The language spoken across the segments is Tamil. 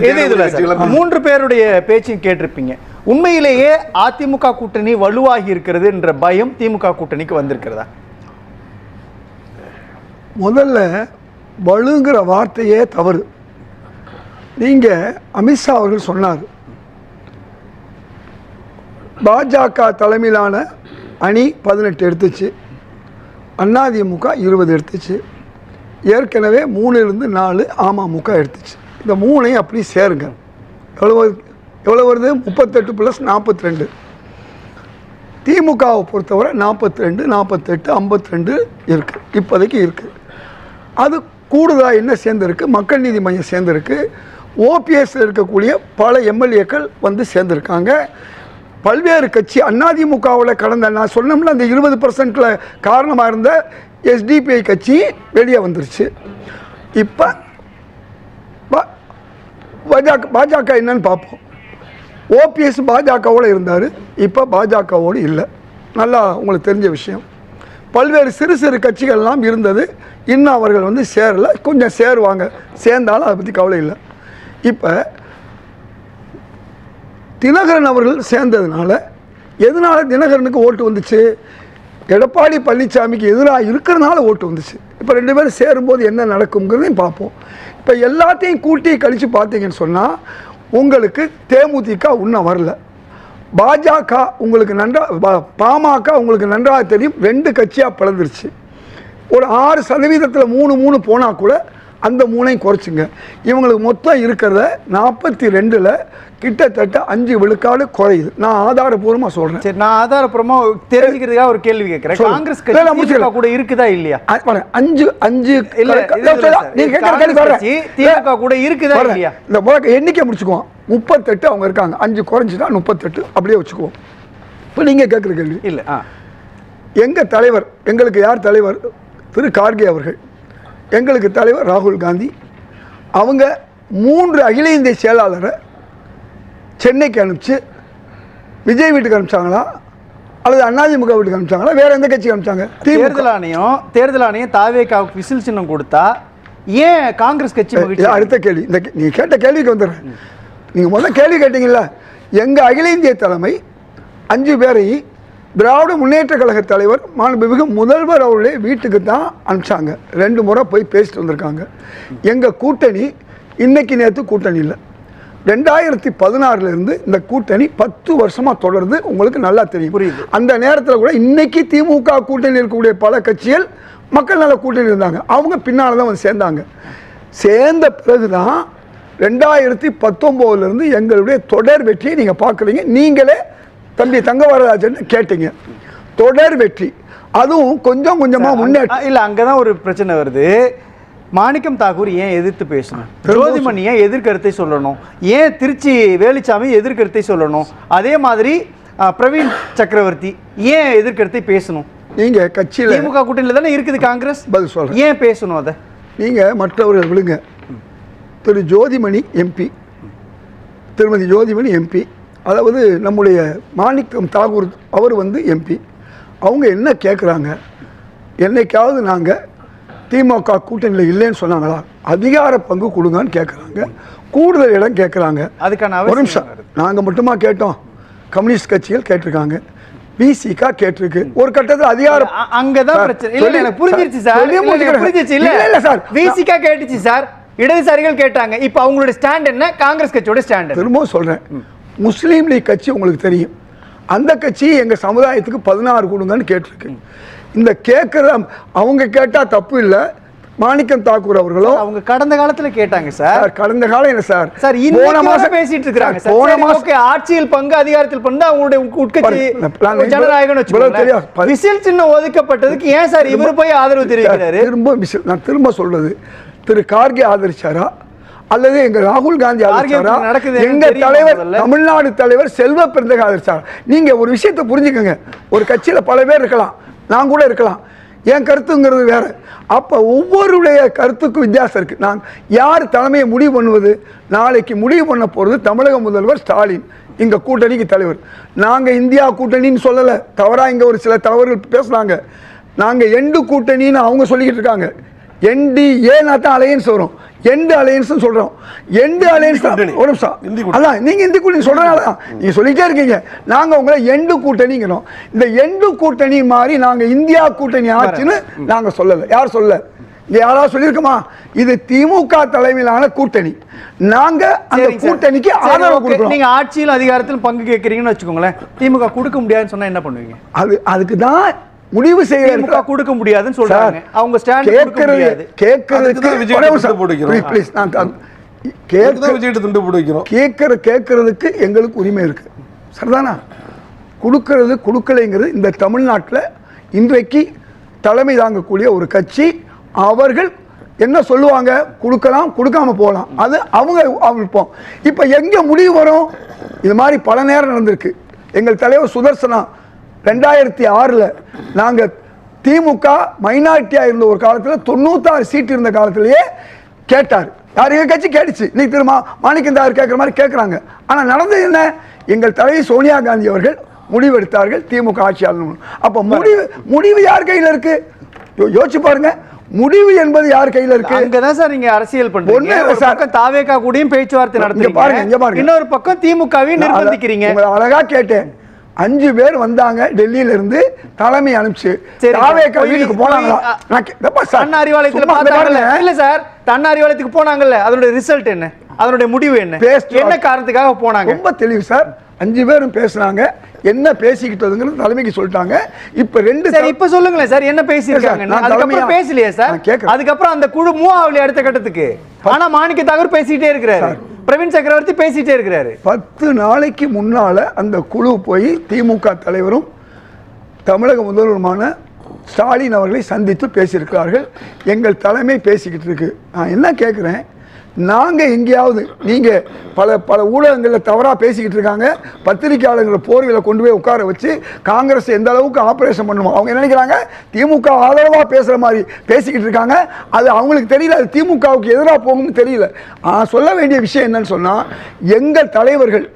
இதுல சார்? மூன்று பேருடைய பேச்சையும் கேட்டிருப்பீங்க. உண்மையிலேயே அதிமுக கூட்டணி வலுவாகி இருக்கிறது என்ற பயம் திமுக கூட்டணிக்கு வந்திருக்கிறதா? முதல்ல வலுங்கிற வார்த்தையே தவறு. நீங்கள் அமித்ஷா அவர்கள் சொன்னார் பாஜக தலைமையிலான அணி பதினெட்டு எடுத்துச்சு அதிமுக இருபது எடுத்துச்சு ஏற்கனவே மூணுலேருந்து நாலு அமமுக எடுத்துச்சு. இந்த மூணையும் அப்படி சேருங்க. எவ்வளோ வருது- எவ்வளோ வருது? முப்பத்தெட்டு ப்ளஸ் நாற்பத்தி ரெண்டு திமுகவை பொறுத்தவரை நாற்பத்தி ரெண்டு நாற்பத்தெட்டு ஐம்பத்தி ரெண்டு இருக்குது இப்போதைக்கு இருக்குது அது கூடுதலாக என்ன சேர்ந்துருக்கு? மக்கள் நீதி மையம் சேர்ந்துருக்கு. ஓபிஎஸ் இருக்கக்கூடிய பல எம்எல்ஏக்கள் வந்து சேர்ந்துருக்காங்க. பல்வேறு கட்சி அதிமுகவில் கடந்த நான் சொன்னோம்ல அந்த இருபது பர்சன்டில் காரணமாக இருந்த எஸ்டிபிஐ கட்சி வெளியே வந்துருச்சு. இப்போ பாஜக பாஜக என்னன்னு பார்ப்போம். ஓபிஎஸ் பாஜகவோடு இருந்தார். இப்போ பாஜகவோடு இல்லை. நல்லா உங்களுக்கு தெரிஞ்ச விஷயம். பல்வேறு சிறு சிறு கட்சிகள்லாம் இருந்தது. இன்னும் அவர்கள் வந்து சேரலை. கொஞ்சம் சேருவாங்க. சேர்ந்தாலும் அதை பற்றி கவலை இல்லை. இப்போ தினகரன் அவர்கள் சேர்ந்ததுனால எதனால தினகரனுக்கு ஓட்டு வந்துச்சு? எடப்பாடி பழனிசாமிக்கு எதிராக இருக்கிறனால ஓட்டு வந்துச்சு. இப்போ ரெண்டு பேரும் சேரும்போது என்ன நடக்குங்கிறதையும் பார்ப்போம். இப்போ எல்லாத்தையும் கூட்டி கழித்து பார்த்தீங்கன்னு சொன்னால் உங்களுக்கு தேமுதிக இன்னும் வரல. பாஜக உங்களுக்கு நன்றா பாமக உங்களுக்கு நன்றாக தெரியும். ரெண்டு கட்சியாக பிளந்துருச்சு. ஒரு ஆறு சதவீதத்தில் மூணு மூணு போனால் கூட அந்த மூணையும் குறைச்சுங்க. இவங்களுக்கு மொத்தம் இருக்கிறத நாற்பத்தி ரெண்டில் கிட்டத்தட்ட அஞ்சு விழுக்காடு குறையுது. நான் ஆதாரபூர்வமாக சொல்கிறேன் சரி நான் ஆதாரப்பூர்வமா தெரிஞ்சுக்கிறதுக்காக ஒரு கேள்வி கேட்கிறேன். காங்கிரஸ் கட்சி. கூட இருக்குதா இல்லையா? அஞ்சு அஞ்சு இல்ல, திமுக கூட இருக்குதா. இல்லையா? இந்த முழக்க எண்ணிக்கை முடிச்சுக்குவோம். முப்பத்தெட்டு அவங்க இருக்காங்க. அஞ்சு குறைஞ்சிட்டா முப்பத்தெட்டு. அப்படியே வச்சுக்குவோம். இப்போ நீங்கள் கேட்குற கேள்வி. இல்ல எங்கள் தலைவர் எங்களுக்கு யார் தலைவர்? திரு கார்கே அவர்கள். எங்களுக்கு தலைவர் ராகுல் காந்தி அவங்க மூன்று அகில இந்திய செயலாளரை சென்னைக்கு அனுப்பிச்சு விஜய் வீட்டுக்கு அனுப்பிச்சாங்களா அல்லது அண்ணாதிமுக வீட்டுக்கு அனுப்பிச்சாங்களா வேற எந்த கட்சிக்கு அனுப்பிச்சாங்க? தேர்தல் ஆணையம் தேர்தல் ஆணையம் தாவேக்காவுக்கு விசில் சின்னம் கொடுத்தா ஏன் காங்கிரஸ் கட்சி அடுத்த கேள்வி. இந்த கே- நீங்க கேட்ட கேள்விக்கு வந்துடுறேன். நீங்கள் முதல்ல கேள்வி கேட்டீங்கல்ல எங்கள் அகில இந்திய தலைமை அஞ்சு பேரை திராவிட முன்னேற்ற கழக தலைவர் மாண்புமிகு முதல்வர் அவருடைய வீட்டுக்கு தான் அனுப்பிச்சாங்க. ரெண்டு முறை போய் பேசிட்டு வந்திருக்காங்க. எங்கள் கூட்டணி இன்னைக்கு நேற்று கூட்டணி இல்லை. ரெண்டாயிரத்தி பதினாறுல இருந்து இந்த கூட்டணி பத்து வருஷமா தொடருது. உங்களுக்கு நல்லா தெரியும். புரியுது. அந்த நேரத்தில் கூட இன்னைக்கு திமுக கூட்டணி இருக்கக்கூடிய பல கட்சிகள் மக்கள் நல கூட்டணி இருந்தாங்க. அவங்க பின்னால் தான் வந்து சேர்ந்தாங்க. சேர்ந்த பிறகு தான் ரெண்டாயிரத்தி பத்தொம்போதுலேருந்து எங்களுடைய தொடர் வெற்றியை நீங்கள் பார்க்குறீங்க. நீங்களே தம்பி தங்கவரராஜன் கேட்டீங்க. தொடர் வெற்றி. அதுவும் கொஞ்சம் கொஞ்சமாக முன்னேற்றம் இல்ல அங்கதான் ஒரு பிரச்சனை வருது. மாணிக்கம் தாக்கூர் ஏன் எதிர்த்து பேசணும்? ஜோதிமணி ஏன் எதிர்கருத்தை சொல்லணும்? ஏன் திருச்சி வேலுச்சாமி எதிர்கருத்தை சொல்லணும்? அதே மாதிரி பிரவீன் சக்கரவர்த்தி ஏன் எதிர்கருத்தை பேசணும்? நீங்கள் கட்சியில் திமுக கூட்டணியில தானே இருக்குது காங்கிரஸ்? பதில் சொல்கிறேன் ஏன் பேசணும் அதை? நீங்கள் மற்றவர்கள் விழுங்க. திரு ஜோதிமணி எம்பி. திருமதி ஜோதிமணி எம்பி. அதாவது நம்முடைய மாணிக்கம் தாகூர் அவர் வந்து எம்பி அவங்க என்ன கேட்குறாங்க என்னைக்காவது நாங்கள் திமுக கூட்டணியில் இல்லைன்னு சொன்னாங்களா? அதிகார பங்கு கொடுங்கன்னு கேட்குறாங்க கூடுதல் இடம் கேட்குறாங்க அதுக்கான ஒரு நிமிஷம். நாங்கள் மட்டுமா கேட்டோம்? கம்யூனிஸ்ட் கட்சிகள் கேட்டிருக்காங்க. பிசிகா கேட்டிருக்கு. ஒரு கட்டத்தில் அதிகாரம் அங்கதான் பிரச்சனை. இல்ல எனக்கு புரிஞ்சிருச்சு சார். புரிஞ்சிருச்சு. இல்ல இல்ல, சார். விசிகா கேட்டுச்சு சார். இடதுசாரிகள் கேட்டாங்க. இப்போ அவங்களோட ஸ்டாண்ட் என்ன? காங்கிரஸ் கட்சியோட ஸ்டாண்ட் திரும்பவும் சொல்கிறேன் முஸ்லீம் லீக் கட்சி உங்களுக்கு தெரியும். அந்த கட்சி எங்கள் சமுதாயத்துக்கு பதினாறு கொடுங்கன்னு கேட்டிருக்கு. இந்த கேட்குற அவங்க கேட்டால் தப்பு இல்லை. மாணிக்கம் தாக்கூர் அவர்களோ அவங்க கடந்த காலத்துல கேட்டாங்க சார். கடந்த காலம் என்ன சார்? சார் இன்னைக்கு வரை பேசிட்டு இருக்காங்க போன மாசம் ஆட்சியில் பங்கு அதிகாரத்தில் பங்கு அவங்களுடைய உட்- உட்கட்சி தெரியாது. வச்சுக்கோங்களேன் விசில் சின்னம் ஒதுக்கப்பட்டதுக்கு ஏன் சார் இவர் போய் ஆதரவு தெரிவிக்கிறாரு? திரும்ப நான் திரும்ப சொல்றது திரு கார்கே ஆதரிச்சாரா? அல்லது எங்க ராகுல் காந்தி நடக்குதுன்னு எங்க தலைவர்? தமிழ்நாடு தலைவர் செல்வ பெருந்தகை ஆதரிச்சார்? நீங்க ஒரு விஷயத்தை புரிஞ்சுக்கங்க. ஒரு கட்சியில பல பேர் இருக்கலாம். நான் கூட இருக்கலாம். என் கருத்துங்கிறது வேற. அப்ப ஒவ்வொருடைய கருத்துக்கும் வித்தியாசம் இருக்கு. நான் யார் தலைமையை முடிவு பண்ணுவது? நாளைக்கு முடிவு பண்ண போறது தமிழக முதல்வர் ஸ்டாலின் இங்க கூட்டணிக்கு தலைவர். நாங்க இந்தியா கூட்டணின்னு சொல்லல. தவறா இங்க ஒரு சில தவறுகள் பேசுனாங்க. நாங்க எண்டு கூட்டணின்னு அவங்க சொல்லிக்கிட்டு இருக்காங்க. என்டிஏனா தான் அலையன்ஸ் வரும். எண்டு அலையன்ஸ் சொல்றோம். எண்டு அலையன்ஸ் தான் கூட்டணி. ஒரு நிமிஷம். அதான் நீங்க இந்தி கூட்டணி சொல்றதுனால தான். நீங்க சொல்லிட்டே இருக்கீங்க. நாங்க உங்களை எண்டு கூட்டணிங்கிறோம் இந்த எண்டு கூட்டணி மாதிரி நாங்க இந்தியா கூட்டணி ஆச்சுன்னு நாங்க சொல்லல. யார் சொல்லல? இங்க யாராவது சொல்லியிருக்கோமா? இது திமுக தலைமையிலான கூட்டணி. நாங்க அந்த. கூட்டணிக்கு ஆதரவு okay. கொடுக்குறோம். நீங்க ஆட்சியிலும் அதிகாரத்திலும் பங்கு கேட்கறீங்கன்னு வச்சுக்கோங்களேன். திமுக கொடுக்க முடியாதுன்னு சொன்னா என்ன பண்ணுவீங்க? அது அதுக்கு தான் முடிவு செய்ய கொடுக்க முடியாதுன்னு சொல்றாங்க. அவங்க ஸ்டாண்ட் கேட்கறது கேட்கறதுக்கு please, நான் கேட்கற கேட்கறதுக்கு எங்களுக்கு உரிமை இருக்கு. சரிதானா? கொடுக்கறது கொடுக்கலைங்கிறது இந்த தமிழ்நாட்டில் இன்றைக்கு தலைமை தாங்கக்கூடிய ஒரு கட்சி. அவர்கள் என்ன சொல்லுவாங்க? கொடுக்கலாம் கொடுக்காம போகலாம். அது அவங்க விருப்பம் இப்போ எங்கே முடிவு வரும்? இது மாதிரி பல நேரம் நடந்திருக்கு. எங்கள் தலைவர் சுதர்சனா ரெண்டாயிரத்தி ஆறில் நாங்கள் திமுக மைனாரிட்டியாக இருந்த ஒரு காலத்தில் தொண்ணூத்தாறு சீட் இருந்த காலத்திலேயே கேட்டார். யார் எங்கள் கட்சி கேட்டுச்சு. இன்னைக்கு திரும்ப மாணிக்கந்தார் கேட்குற மாதிரி கேட்குறாங்க ஆனால் நடந்தது என்ன? எங்கள் தலைவி சோனியா காந்தி அவர்கள் முடிவெடுத்தார்கள் திமுக ஆட்சி ஆளணும் அப்போ முடிவு முடிவு யார் கையில் இருக்கு? யோசிச்சு பாருங்க. முடிவு என்பது யார் கையில் இருக்கு? அங்கதான் சார் நீங்க அரசியல் பண்றீங்க. ஒரு. பக்கம் தாவேகா கூடயும் பேச்சுவார்த்தை நடத்துறீங்க. பாருங்க. இன்னொரு பக்கம் திமுகவையும் நிர்பந்திக்கிறீங்க. உங்களை அழகா கேட்டேன். அஞ்சு பேர் வந்தாங்க டெல்லியில இருந்து தலைமை அனுப்பிச்சு. தாவேக்கா வீட்டுக்கு போனாங்களா? போய், அ, நான் கே- இதப்பா சார், தன் அறிவாலயத்துல சும்மா இந்த பார்த்தாங்கல்ல. பாருங்க. இல்ல சார் தன் அறிவாலயத்துக்கு போனாங்கல்ல. அதனுடைய ரிசல்ட் என்ன? அதனுடைய முடிவு என்ன? என்ன காரணத்துக்காக போனாங்க? ரொம்ப தெளிவு சார். அஞ்சு பேரும் பேசுனாங்க என்ன பேசிக்கிட்டதுங்கிறது தலைமைக்கு சொல்லிட்டாங்க. இப்ப ரெண்டு சரி இப்ப சொல்லுங்களேன் சார் என்ன பேசியிருக்காங்க அதுக்கப்புறம் பேசலையே சார். அதுக்கப்புறம் அந்த குழு மூவ் ஆகலையே அடுத்த கட்டத்துக்கு. ஆனா மாணிக்க தாகூர் பேசிட்டே இருக்கிறாரு. பிரவீன் சக்கரவர்த்தி பேசிட்டே இருக்கிறாரு. பத்து நாளைக்கு முன்னால அந்த குழு போய் திமுக தலைவரும் தமிழக முதல்வருமான ஸ்டாலின் அவர்களை சந்தித்து பேசியிருக்கிறார்கள். எங்கள் தலைமை பேசிக்கிட்டு இருக்கு. நான் என்ன கேட்குறேன் நாங்கள் எங்கேயாவது நீங்கள் பல பல ஊடகங்களில் தவறாக பேசிக்கிட்டு இருக்காங்க பத்திரிகையாளர்களை போர்வையில் கொண்டு போய் உட்கார வச்சு காங்கிரஸ் எந்த அளவுக்கு ஆப்ரேஷன் பண்ணுமோ அவங்க நினைக்கிறாங்க? திமுக ஆதரவாக பேசுகிற மாதிரி பேசிக்கிட்டு இருக்காங்க. அது அவங்களுக்கு தெரியல அது திமுகவுக்கு எதிராக போகும்னு தெரியல. நான் சொல்ல வேண்டிய விஷயம் என்னன்னு சொன்னால் எங்கள் தலைவர்கள்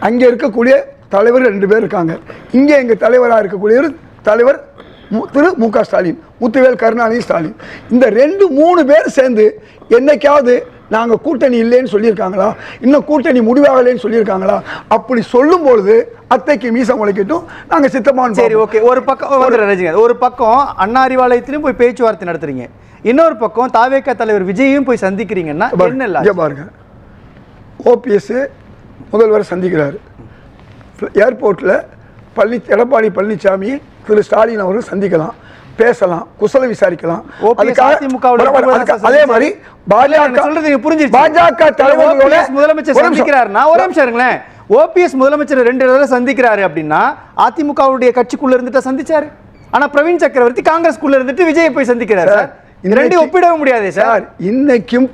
அங்கே இருக்கக்கூடிய தலைவர்கள் ரெண்டு பேர் இருக்காங்க. இங்கே எங்கள் தலைவராக இருக்கக்கூடியவர் தலைவர் மு- திரு மு க ஸ்டாலின் முத்துவேல் கருணாநிதி ஸ்டாலின். இந்த ரெண்டு மூணு பேர் சேர்ந்து என்னைக்காவது நாங்கள் கூட்டணி இல்லைன்னு சொல்லியிருக்காங்களா? இன்னும் கூட்டணி முடிவாகலைன்னு சொல்லியிருக்காங்களா? அப்படி சொல்லும் பொழுது அத்தைக்கு மீசம் உழைக்கட்டும் நாங்கள் சித்தமான சரி ஓகே. ஒரு பக்கம் ரஜினிகாந்த் ஒரு பக்கம் அண்ணா அறிவாலயத்திலும் போய் பேச்சுவார்த்தை நடத்துறீங்க. இன்னொரு பக்கம் தாவேக்கா தலைவர் விஜயையும் போய் சந்திக்கிறீங்கன்னா என்ன இல்ல பாருங்க. ஓபிஎஸ் முதல்வர் சந்திக்கிறார். ஏர்போர்ட்டில் பழனி எடப்பாடி பழனிசாமி திரு ஸ்டாலின் அவர்கள் சந்திக்கலாம். பேசலாம் குசல விசாரிக்கலாம். அதே மாதிரி பாஜக சொல்றது புரிஞ்சிருச்சு. பாஜக தலைவர்களோட முதலமைச்சர் ஒரு நிமிஷம். சந்திக்கிறாருன்னா ஒரு நிமிஷம் இருங்களேன். ஓபிஎஸ் முதலமைச்சர் ரெண்டு தடவை சந்திக்கிறாரு அப்படின்னா அதிமுகவுடைய கட்சிக்குள்ள இருந்துட்டு சந்திச்சாரு. ஆனா பிரவீன் சக்கரவர்த்தி காங்கிரஸ்குள்ள இருந்துட்டு விஜயை போய் சந்திக்கிறாரு. சார், சார் இந்த ரெண்டையும் இன்னைக்கு- ஒப்பிடவே முடியாதே சார். இன்னைக்கும்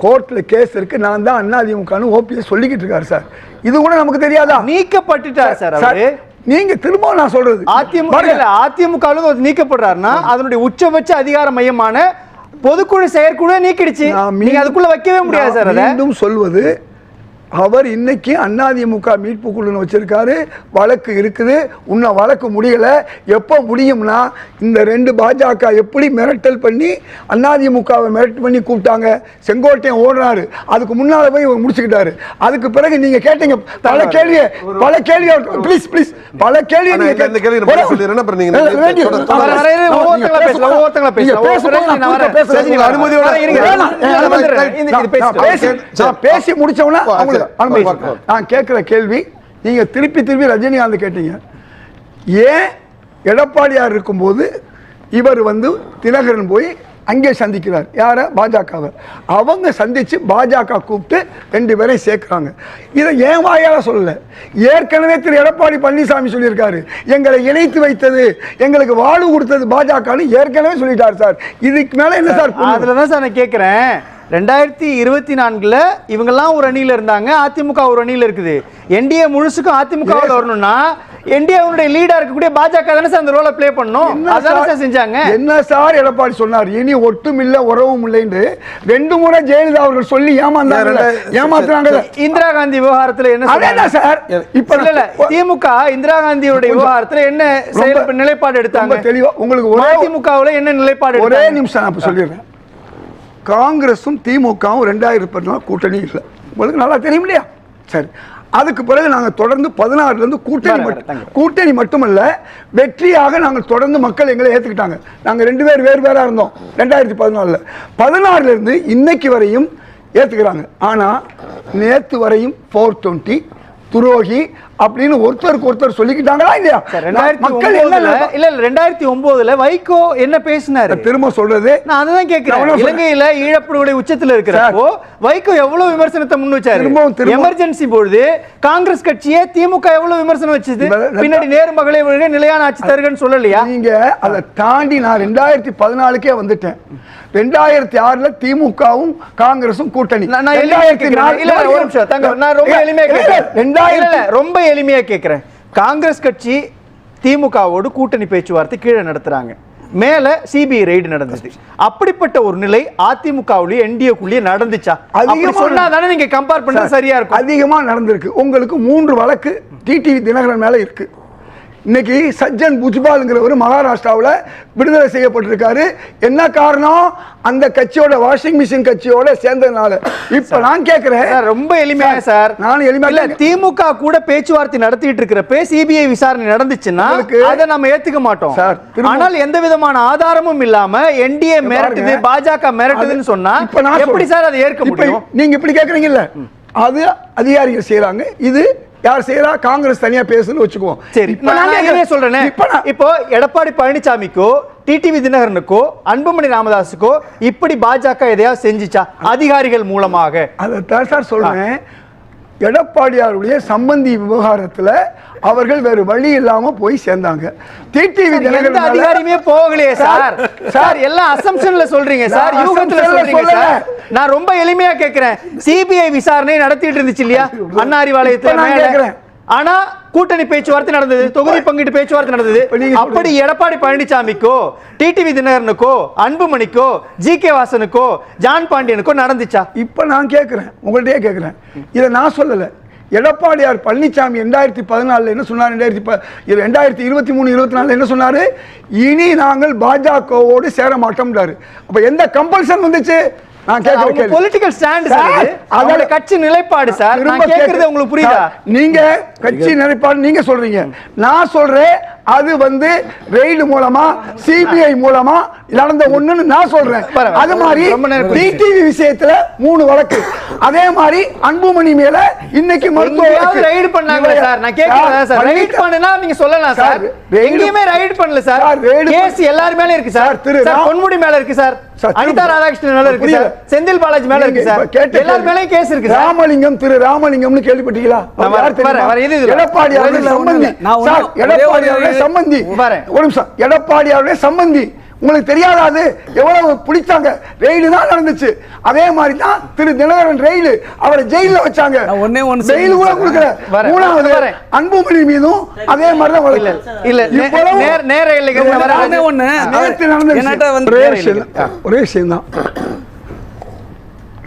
கோர்ட்ல கேஸ் இருக்கு. நான் தான் அண்ணாதிமுகன்னு ஓபிஎஸ் சொல்லிக்கிட்டு இருக்காரு சார். இது கூட நமக்கு தெரியாதா? நீக்கப்பட்டுட்டார் சார் சார், அவரு. நீங்க திரும்ப நான் சொல்றது. அதிமுக அதிமுக நீக்கப்படுறாருன்னா அதனுடைய உச்சபட்ச அதிகார மையமான பொதுக்குழு செயற்குழு நீக்கிடுச்சு. நீங்க அதுக்குள்ள வைக்கவே முடியாது சார் அதை. மீண்டும் சொல்வது அவர் இன்னைக்கு அதிமுக மீட்பு குழுன்னு வச்சிருக்காரு வழக்கு இருக்குது இன்னும் வழக்கு முடியல எப்போ முடியும்னா இந்த ரெண்டு பாஜக எப்படி மிரட்டல் பண்ணி அதிமுகவை மிரட்டல் பண்ணி கூப்பிட்டாங்க செங்கோட்டையன் ஓடுறாரு அதுக்கு முன்னால போய் இவர் முடிச்சுக்கிட்டாரு அதுக்கு பிறகு நீங்க கேட்டீங்க பல கேள்வியை பல கேள்வி ப்ளீஸ் ப்ளீஸ் பல கேள்வி ஆனா, நீங்க இந்த- இந்த கேள்வி நான் பதில் சொல்லிடுறேன். அப்புறம் நீங்க இல்ல, வேண்டிய- தொடர்ந்து- வர- வர- வர- நீங்க ஒவ்வொருத்தங்களா பேசலாம், பேசும்போது- ஒவ்வொருத்தங்களா நீங்க பேசலாம். பேசும்போது ரஜினி, நான் நான் வரேன். பேசுறேன். ரஜினி, உங்க அனுமதியோட அனுமதியோட இருங்க. வேணாம். இல்ல, நான் வந்துடுறேன். இந்த- இது நான் பேசிட்டு பேசி சரி, நான் பேசி முடிச்சவனா வா. நான் கேட்கிற கேள்வி நீங்க திருப்பி திருப்பி ரஜினிகாந்த் கேட்டீங்க. ஏன் எடப்பாடியார் இருக்கும்போது இவர் வந்து தினகரன் போய் அங்கே சந்திக்கிறார்? யார? பாஜகவை. அவங்க சந்திச்சு பாஜக கூப்பிட்டு ரெண்டு பேரையும் சேர்க்குறாங்க. இதை ஏன் வாயால சொல்லல. ஏற்கனவே திரு எடப்பாடி பழனிசாமி சொல்லியிருக்காரு. எங்களை இணைத்து வைத்தது எங்களுக்கு வாழ்வு கொடுத்தது பாஜகன்னு ஏற்கனவே சொல்லிட்டாரு சார். இதுக்கு மேல என்ன சார்? அதுல தான் சார் நான் கேட்குறேன். ரெண்டாயிரத்தி இருபத்தி நான்குல இவங்கெல்லாம் ஒரு அணியில இருந்தாங்க. அதிமுக ஒரு அணியில இருக்குது. என்டிஏ முழுசுக்கும் அதிமுக ல வரணும்னா இந்தியாவுடைய லீடா இருக்கக்கூடிய பாஜக தானே சார் அந்த ரோலை ப்ளே பண்ணும் அதானே சார்? செஞ்சாங்க? என்ன சார் எடப்பாடி சொன்னார்? இனி ஒட்டும் இல்ல உறவும் இல்லைன்னு ரெண்டு முறை ஜெயலலிதா அவர்கள் சொல்லி ஏமாந்தாங்க ஏமாத்துறாங்க இந்திரா காந்தி விவகாரத்துல என்ன? சார். இப்ப இல்ல இல்ல திமுக இந்திரா காந்தியோட விவகாரத்துல என்ன செயல் நிலைப்பாடு எடுத்தாங்க? ரொம்ப தெளிவா உங்களுக்கு ஒரே மதிமுகவுல என்ன நிலைப்பாடு ஒரே? நிமிஷம் நான் இப்ப சொல்லிடுறேன். காங்கிரஸும் திமுகவும் ரெண்டாயிரத்தி பதினாலு கூட்டணி இல்லை. உங்களுக்கு நல்லா தெரியும் இல்லையா? சரி. அதுக்கு பிறகு நாங்கள் தொடர்ந்து பதினாறுல இருந்து கூட்டணி மட்டும். கூட்டணி மட்டுமல்ல வெற்றியாக நாங்கள் தொடர்ந்து மக்கள் எங்களை ஏற்றுக்கிட்டாங்க நாங்கள் ரெண்டு பேர் வேறு வேறாக இருந்தோம் ரெண்டாயிரத்தி பதினாலில். பதினாறுல இருந்து இன்னைக்கு வரையும் ஏற்றுக்கிறாங்க ஆனால் நேற்று வரையும் ஃபோர் டுவெண்ட்டி துரோகி அப்படின்னு ஒருத்தருக்கு ஒருத்தர் சொல்லிக்கிட்டாங்களா இல்லையா? மக்கள் என்ன இல்ல இல்ல ரெண்டாயிரத்தி ஒன்பதுல வைகோ என்ன பேசினாரு? திரும்ப சொல்றது நான் அதுதான் கேட்கிறேன். இலங்கையில ஈழப்படுகொலை உச்சத்துல இருக்கிறப்போ வைகோ எவ்வளவு விமர்சனத்தை முன் வச்சாரு. எமர்ஜென்சி பொழுது காங்கிரஸ் கட்சியே திமுக எவ்வளவு விமர்சனம் வச்சது? பின்னாடி நேரு மகளை நிலையான ஆட்சி தருகன்னு சொல்லலையா? நீங்க அதை தாண்டி நான் ரெண்டாயிரத்தி பதினாலுக்கே வந்துட்டேன். ரெண்டாயிரத்தி ஆறுல திமுகவும் காங்கிரசும் கூட்டணி. ரொம்ப எளிமையா ரொம்ப எளிமையா கேட்கிறேன் காங்கிரஸ் கட்சி திமுகவோடு கூட்டணி பேச்சுவார்த்தை கீழே நடத்துறாங்க. மேல சிபிஐ ரெய்டு நடந்தது. அப்படிப்பட்ட ஒரு நிலை அதிமுகவுலயே என்டிஏக்குள்ளேயே நடந்துச்சா? அதிகமா சொன்னா தானே நீங்க கம்பேர் பண்றது சரியா இருக்கும். அதிகமா நடந்திருக்கு. உங்களுக்கு மூன்று வழக்கு டிடிவி தினகரன் மேல இருக்கு. இன்னைக்கு சஜ்ஜன் புஜ்பாலுங்கிறவர் மகாராஷ்டிராவில் விடுதலை செய்யப்பட்டிருக்காரு. என்ன காரணம்? அந்த கட்சியோட வாஷிங் மிஷின் கட்சியோட சேர்ந்ததுனால. இப்ப நான் கேட்கிறேன் ரொம்ப எளிமையா சார் நான் எளிமையா. திமுக கூட பேச்சுவார்த்தை நடத்திட்டு இருக்கிறப்ப சிபிஐ விசாரணை நடந்துச்சுன்னா அதை நம்ம ஏத்துக்க மாட்டோம். சார், ஆனால் எந்த விதமான ஆதாரமும் இல்லாம என்டிஏ மிரட்டுது. பாஜக மிரட்டுதுன்னு சொன்னா எப்படி. சார் அதை ஏற்க முடியும்? நீங்க இப்படி கேக்குறீங்கல்ல. அது அதிகாரிகள் செய்யறாங்க. இது யார் செய்யறா காங்கிரஸ் தனியா பேசுன்னு வச்சுக்குவோம். சரி இப்ப நான். இதுவே சொல்றேனே? இப்ப நான் இப்போ எடப்பாடி பழனிசாமிக்கோ டிடிவி தினகரனுக்கோ அன்புமணி ராமதாஸுக்கோ இப்படி பாஜக எதையாவது செஞ்சுச்சா? அதிகாரிகள் மூலமாக. அதைத்தான் சார் சொல்றேன். எடப்பாடியாருடைய சம்பந்தி விவகாரத்துல அவர்கள் வேறு வழி இல்லாம போய் சேர்ந்தாங்க டிடிவி தினகரன் அதிகாரியுமே போகலையே சார் சார், எல்லாம் அசம்ஷன்ல சொல்றீங்க சார் யூகத்துல சொல்றீங்க சார். நான் ரொம்ப எளிமையா கேக்குறேன் சிபிஐ விசாரணை நடத்திட்டு இருந்துச்சு இல்லையா மேல. கேக்குறேன். ஆனா கூட்டணி பேச்சுவார்த்தை நடந்தது தொகுதி பங்கிட்டு பேச்சுவார்த்தை நடந்தது. அப்படி எடப்பாடி பழனிசாமிக்கோ டிடிவி தினகரனுக்கோ அன்புமணிக்கோ ஜி கே வாசனுக்கோ ஜான் பாண்டியனுக்கோ நடந்துச்சா? இப்ப நான் கேட்கிறேன் உங்கள்ட்டயே கேட்கிறேன் இதை நான் சொல்லல. எடப்பாடியார் பழனிசாமி ரெண்டாயிரத்தி பதினாலில் என்ன சொன்னார்? ரெண்டாயிரத்தி ப ரெண்டாயிரத்தி இருபத்தி மூணு இருபத்தி நாலில் என்ன சொன்னார்? இனி நாங்கள் பாஜகவோடு சேர மாட்டோம்ன்றாரு. அப்போ எந்த கம்பல்சன் வந்துச்சு? நான் கேட்குற கேள்வி பொலிட்டிக்கல் ஸ்டாண்ட் சார் சார், அது. அவங்களோட அத- கட்சி நிலைப்பாடு சார் நான் கேக்குறது. உங்களுக்கு புரியுதா? நீங்க கட்சி நிலைப்பாடு நீங்க சொல்றீங்க. நான் சொல்றேன் அது வந்து ரெய்டு மூலமா சிபிஐ மூலமா நடந்த ஒண்ணுன்னு நான் சொல்றேன். அது மாதிரி டிடிவி விஷயத்துல மூணு வழக்கு. அதே மாதிரி அன்புமணி மேல இன்னைக்கு மருத்துவ. ரைடு பண்ணாங்களா சார் நான் கேக்குறேன் சார் ரைட் பண்ணுனா நீங்க சொல்லலாம் சார் எங்கேயுமே ரைட் பண்ணல சார் கேஸ் எல்லார் மேல இருக்கு சார் பொன்முடி மேல இருக்கு சார் அனிதா ராதாகிருஷ்ணன் மேல இருக்கு சார். செந்தில் பாலாஜி மேல இருக்கு சார். கேட்ட எல்லார். மேலயும் கேஸ் இருக்கு ராமலிங்கம் திரு ராமலிங்கம்னு கேள்விப்பட்டீங்களா. எடப்பாடி அவருடைய சம்பந்தி. எடப்பாடி அவருடைய சம்பந்தி. உங்களுக்கு தெரியாதா அது? எவ்வளவு பிடிச்சாங்க. ரெயிலு தான் நடந்துச்சு. அதே மாதிரி தான் திரு தினகரன் ரெயிலு. அவரை ஜெயில வச்சாங்க. ஒண்ணே ஒண்ணு ஜெயிலு கூட கொடுக்கல. மூணாவது. அன்புமணி மீதும் அதே மாதிரி தான் இல்ல இல்ல. நேர இல்லைங்க. ஒண்ணே. நேத்து நடந்த ஒரே விஷயம். ஒரே விஷயம் தான்.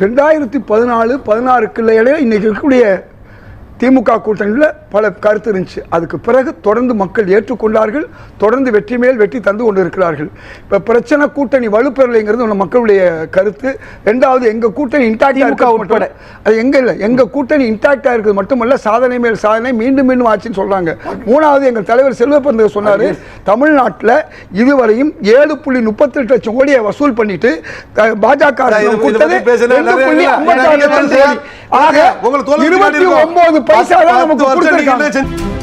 ரெண்டாயிரத்தி பதினாலு பதினாறுக்குள்ள இடையில இன்னைக்கு இருக்கக்கூடிய திமுக கூட்டணியில் பல கருத்து இருந்துச்சு. அதுக்கு பிறகு தொடர்ந்து மக்கள் ஏற்றுக்கொண்டார்கள். தொடர்ந்து வெற்றி மேல் வெற்றி தந்து கொண்டு இருக்கிறார்கள் இப்போ பிரச்சனை கூட்டணி வலுப்பெறலைங்கிறது நம்ம மக்களுடைய கருத்து. ரெண்டாவது எங்க கூட்டணி இன்டாக்டா திமுக உட்பட. அது எங்க இல்லை எங்க கூட்டணி இன்டாக்டா இருக்கிறது மட்டுமல்ல சாதனை மேல் சாதனை மீண்டும் மீண்டும் ஆச்சுன்னு சொல்றாங்க. மூணாவது எங்கள் தலைவர் செல்வப்பந்தர் சொன்னாரு தமிழ்நாட்டில் இதுவரையும் ஏழு புள்ளி முப்பத்தெட்டு லட்சம் கோடியை வசூல் பண்ணிட்டு பாஜக கொடுத்தது ஆக இருபத்தி. ஒன்பது பைசா தான் நமக்கு வருஷம் গান